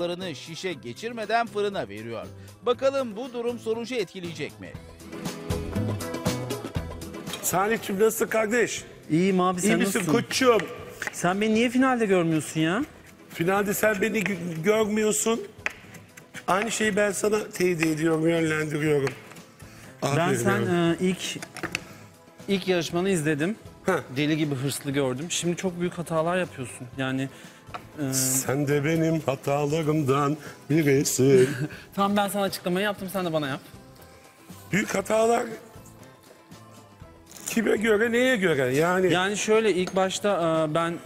Larını şişe geçirmeden fırına veriyor. Bakalım bu durum sonucu etkileyecek mi? Salih'cim nasılsın kardeş? İyiyim abi sen İyi misin nasılsın? koçum? Sen beni niye finalde görmüyorsun ya? Finalde sen beni gö- görmüyorsun. Aynı şeyi ben sana teyit ediyorum, yönlendiriyorum. Ben Aferin sen e, ilk ilk yarışmanı izledim. Heh. Deli gibi hırslı gördüm. Şimdi çok büyük hatalar yapıyorsun. Yani Sen de benim hatalarımdan birisin. tamam ben sana açıklamayı yaptım sen de bana yap. Büyük hatalar kime göre, neye göre? Yani, Yani şöyle ilk başta e, ben e,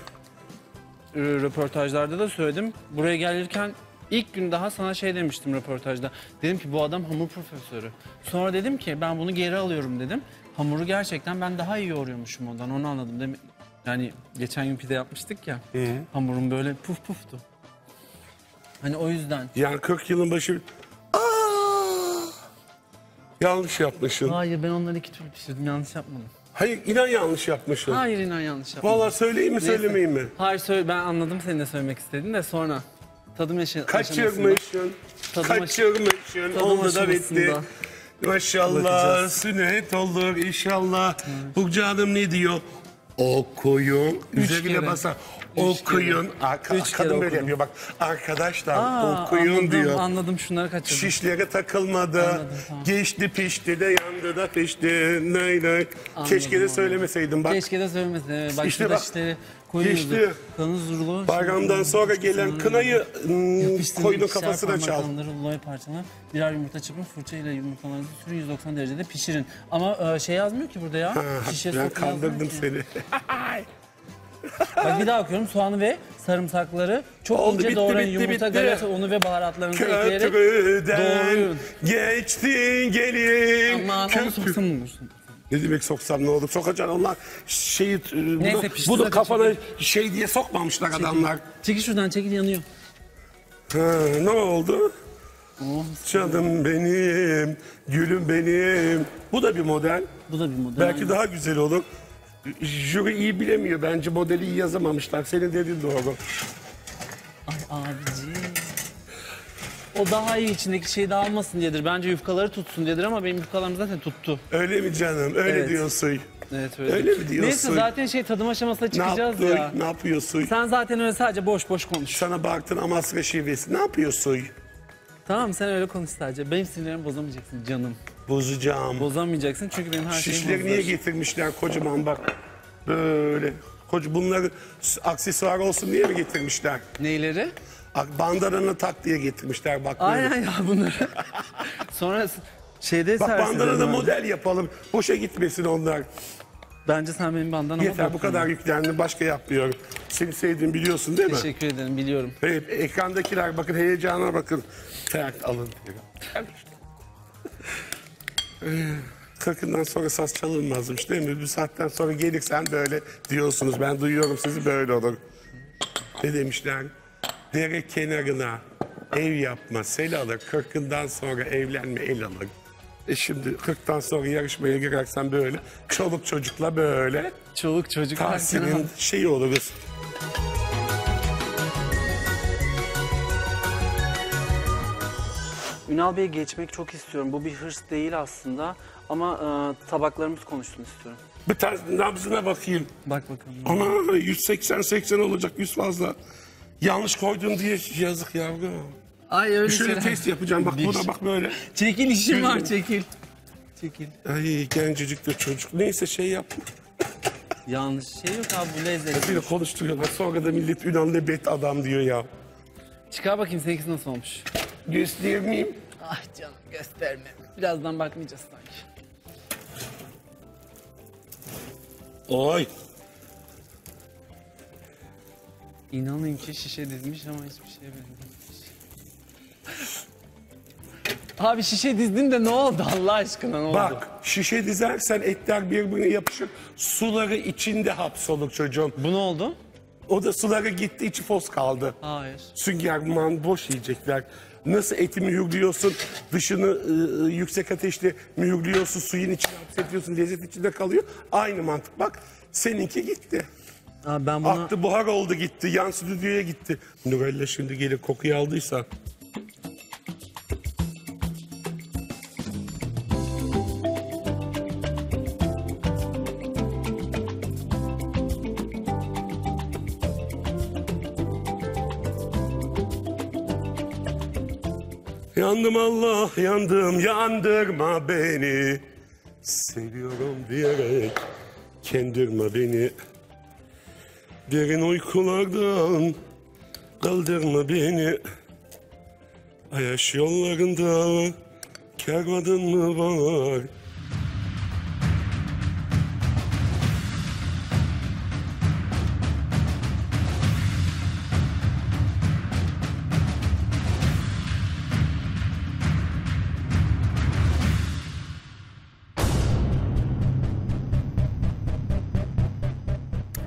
röportajlarda da söyledim. Buraya gelirken ilk gün daha sana şey demiştim röportajda. Dedim ki bu adam hamur profesörü. Sonra dedim ki ben bunu geri alıyorum dedim. Hamuru gerçekten ben daha iyi yoğuruyormuşum ondan onu anladım. Dem yani geçen gün pide yapmıştık ya. Hamurum böyle puf puftu. Hani o yüzden. yani 40 yılın başı... Aa! Yanlış yapmışsın. Hayır ben onları iki türlü pişirdim yanlış yapmadım. Hayır inan yanlış yapmışsın. Hayır inan yanlış yapmadım. Vallahi söyleyeyim mi Neyse. söylemeyeyim mi? Hayır söyle ben anladım senin de söylemek istediğini de sonra. Tadım yaşa aşamasında- Kaçırmışsın. Tadım aş- Kaçırmışsın. tadım Oldu da bitti. aşamasında. Maşallah Bakacağız. sünnet olur inşallah. Burcu Hanım ne diyor? Okuyun. Kere. Üç Okuyun. Arka, Üç kere kadın böyle okudum. yapıyor bak. Arkadaşlar Aa, okuyun anladım, diyor. Anladım şunları kaçırdım. Şişlere takılmadı. Anladım, tamam. Geçti pişti de yandı da pişti. Nay nay. Keşke de anladım. söylemeseydim bak. Keşke de söylemesin. Evet, bak İşte şurada bak, işte. Geçti. Bayramdan sonra gelen kınayı ım, koyunun kafasına çal. Ruloya parçalar. Birer yumurta çırpın fırçayla yumurtalarınızı sürün 190 derecede pişirin. Ama e, şey yazmıyor ki burada ya. Şişe Ben kandırdım seni. Bak bir daha okuyorum. Soğanı ve sarımsakları çok Oldu, ince bitti, doğrayın. bitti, Yumurta, bitti. galeta, unu ve baharatlarınızı ekleyerek doğrayın. geçtin gelin. Aman onu Köprü- soksan mı olursun? Ne demek soksam ne olur? Sokacaksın onlar şeyi e, bunu, Neyse, pişti bunu zaten kafana şey diye sokmamışlar adamlar. Çekil şuradan çekil yanıyor. Ha, ne oldu? Canım benim, gülüm benim. Bu da bir model. bu da bir model. Belki aynen. daha güzel olur. Jüri iyi bilemiyor bence modeli iyi yazamamışlar. Senin dediğin doğru. Ay abici. O daha iyi içindeki şey dağılmasın diyedir. Bence yufkaları tutsun diyedir ama benim yufkalarım zaten tuttu. Öyle mi canım? Öyle Evet. diyorsun. Evet öyle. Öyle mi diyorsun? Neyse zaten şey tadım aşamasına Ne çıkacağız yaptın? ya. Ne yapıyorsun? Sen zaten öyle sadece boş boş konuş. Sana baktın Amasra şivesi. Ne yapıyorsun? Tamam sen öyle konuş sadece. Benim sinirlerimi bozamayacaksın canım. Bozacağım. Bozamayacaksın çünkü benim her şeyim Şişleri niye getirmişler kocaman bak. Böyle. Koca bunları s- aksesuar olsun diye mi getirmişler? Neyleri? Bandananı tak diye getirmişler bak böyle. Aynen ya bunları. Sonra şeyde Bak servis abi. model yapalım. Boşa gitmesin onlar. Bence sen benim bandanama Yeter bu dokun. kadar yüklendi başka yapmıyorum. Seni sevdiğimi biliyorsun değil mi? Teşekkür ederim biliyorum. Evet, ekrandakiler bakın heyecana bakın. Ter alın. Kırkından sonra saz çalınmazmış değil mi? Bir saatten sonra gelirsen böyle diyorsunuz. Ben duyuyorum sizi böyle olur. Ne demişler? Dere kenarına ev yapma sel alır. Kırkından sonra evlenme el alır. E şimdi kırktan sonra yarışmaya girersen böyle çoluk çocukla böyle Çoluk çocuk varken Tahsin'in şeyi oluruz. Ünal Bey'e geçmek çok istiyorum. Bu bir hırs değil aslında. Ama e, tabaklarımız konuşsun istiyorum. Bir tane nabzına bakayım. Bak bakalım. Ana 180 80 olacak 100 fazla. Yanlış koydun diye yazık yavrum. Ay öyle Şöyle şeyler- test yapacağım bak buna bak böyle. Çekil işim var çekil. Çekil. Ay gencecik de çocuk. Neyse şey yap. Yanlış şey yok abi bu lezzet. Bir konuşturuyorlar. Sonra da millet ne bet adam diyor ya. Çıkar bakayım seninkisi nasıl olmuş. Göstermeyeyim. Ah canım gösterme. Birazdan bakmayacağız sanki. Oy. İnanın ki şişe dizmiş ama hiçbir şeye benzememiş. Abi şişe dizdin de ne oldu Allah aşkına ne oldu? Bak şişe dizersen etler birbirine yapışır. Suları içinde hapsolur çocuğum. Bu ne oldu? O da suları gitti içi fos kaldı. Hayır. Sünger man boş yiyecekler. Nasıl eti mühürlüyorsun, dışını ı, yüksek ateşte mühürlüyorsun, suyun içine hapsediyorsun, lezzet içinde kalıyor. Aynı mantık bak, seninki gitti. Abi ben buna Aktı buhar oldu gitti. Yan stüdyoya gitti. Nurella şimdi gelir kokuyu aldıysa. Yandım Allah yandım yandırma beni Seviyorum diyerek kendirme beni Derin uykulardan kaldırma beni. Ayaş yollarında kervanın mı var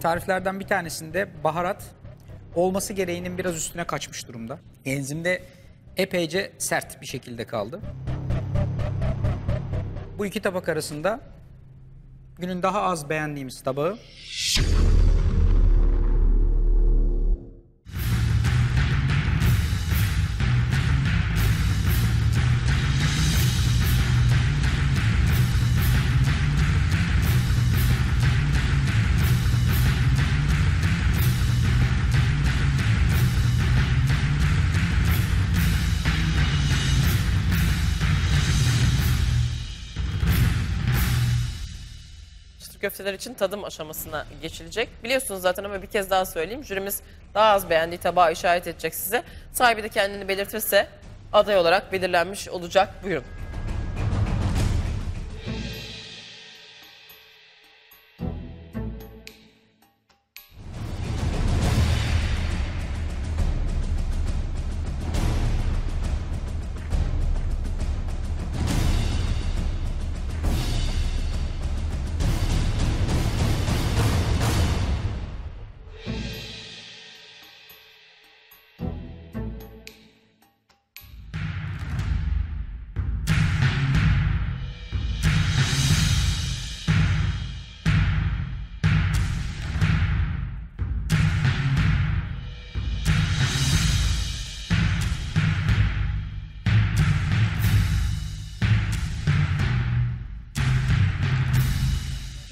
Tariflerden bir tanesinde baharat olması gereğinin biraz üstüne kaçmış durumda. Enzimde epeyce sert bir şekilde kaldı. Bu iki tabak arasında günün daha az beğendiğimiz tabağı köfteler için tadım aşamasına geçilecek. Biliyorsunuz zaten ama bir kez daha söyleyeyim. Jürimiz daha az beğendiği tabağı işaret edecek size. Sahibi de kendini belirtirse aday olarak belirlenmiş olacak. Buyurun.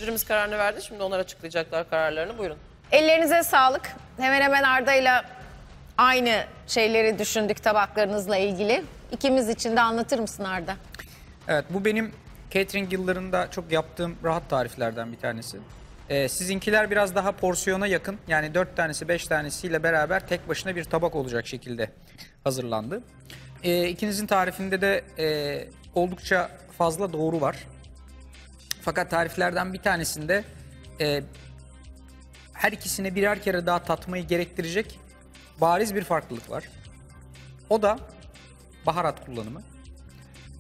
Jürimiz kararını verdi. Şimdi onlar açıklayacaklar kararlarını. Buyurun. Ellerinize sağlık. Hemen hemen Arda'yla aynı şeyleri düşündük tabaklarınızla ilgili. İkimiz için de anlatır mısın Arda? Evet bu benim catering yıllarında çok yaptığım rahat tariflerden bir tanesi. Ee, sizinkiler biraz daha porsiyona yakın. Yani 4 tanesi 5 tanesiyle beraber tek başına bir tabak olacak şekilde hazırlandı. Ee, ikinizin tarifinde de e, oldukça fazla doğru var. Fakat tariflerden bir tanesinde e, her ikisini birer kere daha tatmayı gerektirecek bariz bir farklılık var. O da baharat kullanımı.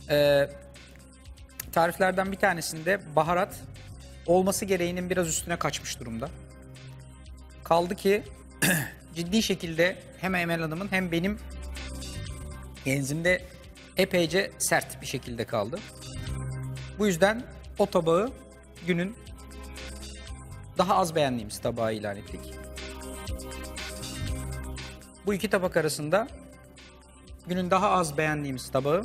Ee, tariflerden bir tanesinde baharat olması gereğinin biraz üstüne kaçmış durumda. Kaldı ki ciddi şekilde hem Emel Hanım'ın hem benim enzimde epeyce sert bir şekilde kaldı. Bu yüzden o tabağı günün daha az beğendiğimiz tabağı ilan ettik. Bu iki tabak arasında günün daha az beğendiğimiz tabağı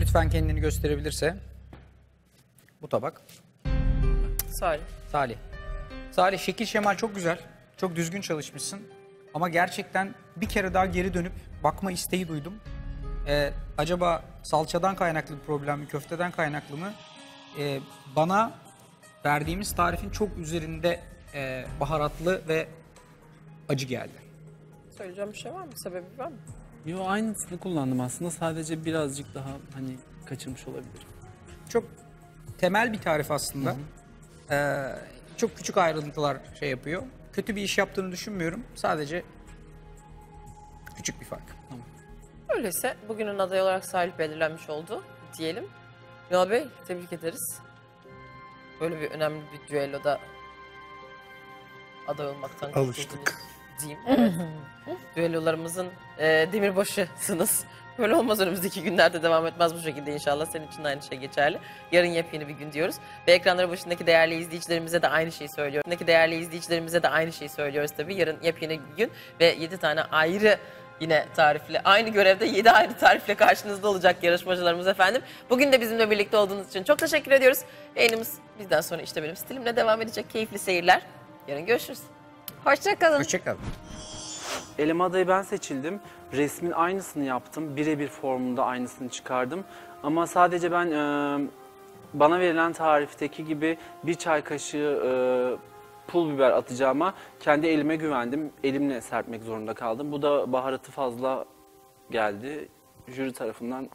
lütfen kendini gösterebilirse bu tabak. Salih. Salih. Salih şekil şemal çok güzel. Çok düzgün çalışmışsın. Ama gerçekten bir kere daha geri dönüp bakma isteği duydum. Ee, acaba salçadan kaynaklı bir problem mi, köfteden kaynaklı mı? Ee, bana verdiğimiz tarifin çok üzerinde e, baharatlı ve acı geldi. Söyleyeceğim bir şey var mı? Sebebi var mı? Yo aynısını kullandım aslında sadece birazcık daha hani kaçırmış olabilirim. Çok temel bir tarif aslında. Ee, çok küçük ayrıntılar şey yapıyor. Kötü bir iş yaptığını düşünmüyorum. Sadece küçük bir fark. Öyleyse bugünün adayı olarak Salih belirlenmiş oldu diyelim. Ünal Bey tebrik ederiz. Böyle bir önemli bir düelloda aday olmaktan Alıştık. Diyeyim. Evet. Düellolarımızın e, demirbaşısınız. Böyle olmaz önümüzdeki günlerde devam etmez bu şekilde inşallah. Senin için de aynı şey geçerli. Yarın yepyeni bir gün diyoruz. Ve ekranları başındaki değerli izleyicilerimize de aynı şeyi söylüyoruz. Başındaki değerli izleyicilerimize de aynı şeyi söylüyoruz tabii. Yarın yepyeni bir gün ve 7 tane ayrı yine tarifle, aynı görevde 7 ayrı tarifle karşınızda olacak yarışmacılarımız efendim. Bugün de bizimle birlikte olduğunuz için çok teşekkür ediyoruz. Yayınımız bizden sonra işte benim stilimle devam edecek. Keyifli seyirler. Yarın görüşürüz. Hoşçakalın. Hoşçakalın. Eleme adayı ben seçildim. Resmin aynısını yaptım. Birebir formunda aynısını çıkardım. Ama sadece ben e, bana verilen tarifteki gibi bir çay kaşığı e, pul biber atacağıma kendi elime güvendim. Elimle serpmek zorunda kaldım. Bu da baharatı fazla geldi. Jüri tarafından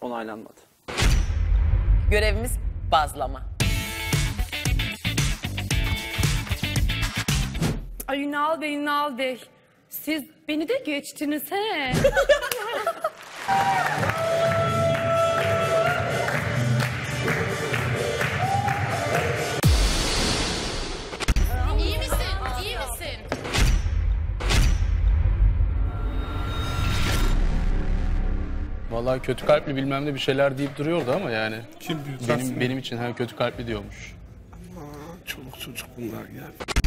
onaylanmadı. Görevimiz bazlama. Ay Ünal Bey, Ünal Bey. Siz beni de geçtiniz he. İyi misin? İyi misin? Vallahi kötü kalpli bilmem ne bir şeyler deyip duruyordu ama yani. Kim diyor? Benim benim için her kötü kalpli diyormuş. Çoluk çocuk bunlar ya.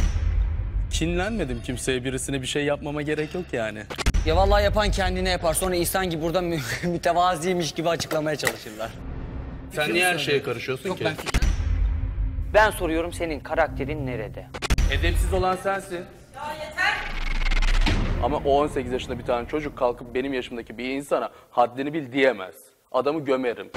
Kinlenmedim kimseye birisine bir şey yapmama gerek yok yani. Ya vallahi yapan kendine yapar. Sonra insan gibi burada mü- mütevaziymiş gibi açıklamaya çalışırlar. Sen niye her şeye karışıyorsun ki? Ben soruyorum senin karakterin nerede? Edepsiz olan sensin. Ama o 18 yaşında bir tane çocuk kalkıp benim yaşımdaki bir insana haddini bil diyemez. Adamı gömerim.